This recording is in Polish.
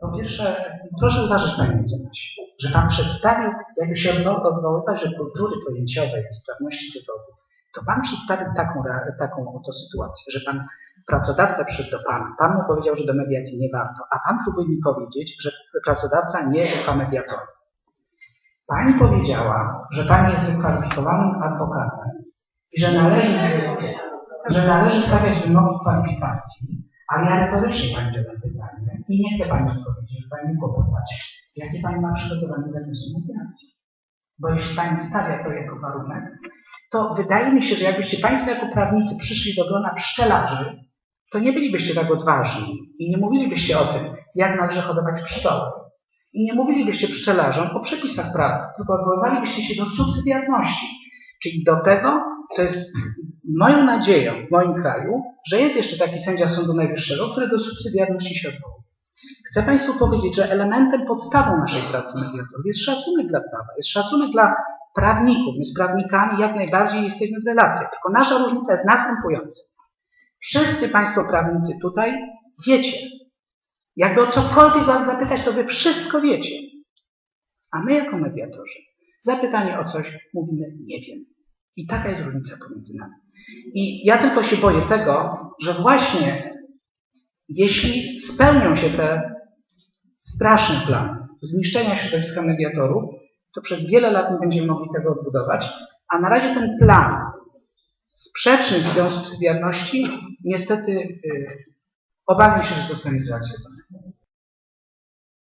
Po pierwsze, proszę zważyć Panie mecenasie, że Pan przedstawił, jakby się odwo- odwoływać do kultury pojęciowej, sprawności wywodu, to Pan przedstawił taką, taką oto sytuację, że Pan pracodawca przyszedł do Pana, Pan mu powiedział, że do mediacji nie warto, a Pan próbuje mi powiedzieć, że pracodawca nie ufa mediatorom. Pani powiedziała, że Pani jest wykwalifikowanym adwokatem i że należy, że należy stawiać wymogi kwalifikacji, ale ja retorycznie Pani zadam pytanie i nie chcę Pani odpowiedzieć, żeby Pani kłopować. Jakie Pani ma przygotowane zakresy mediacji? Bo jeśli Pani stawia to jako warunek, to wydaje mi się, że jakbyście Państwo jako prawnicy przyszli do grona pszczelarzy, to nie bylibyście tak odważni i nie mówilibyście o tym, jak należy hodować pszczoły. I nie mówilibyście pszczelarzom o przepisach prawa, tylko odwoływalibyście się do subsydiarności, czyli do tego, co jest moją nadzieją w moim kraju, że jest jeszcze taki sędzia Sądu Najwyższego, który do subsydiarności się odwołuje. Chcę Państwu powiedzieć, że elementem, podstawą naszej pracy mediatorów jest szacunek dla prawa, jest szacunek dla prawników. My z prawnikami jak najbardziej jesteśmy w relacjach, tylko nasza różnica jest następująca. Wszyscy Państwo prawnicy tutaj wiecie. Jakby o cokolwiek Was zapytać, to Wy wszystko wiecie. A my jako mediatorzy, zapytanie o coś, mówimy nie wiem. I taka jest różnica pomiędzy nami. I ja tylko się boję tego, że właśnie jeśli spełnią się te straszne plany zniszczenia środowiska mediatorów, to przez wiele lat nie będziemy mogli tego odbudować, a na razie ten plan sprzeczny z ideą subsydiarności niestety yy, obawiam się, że zostanie zrealizowany.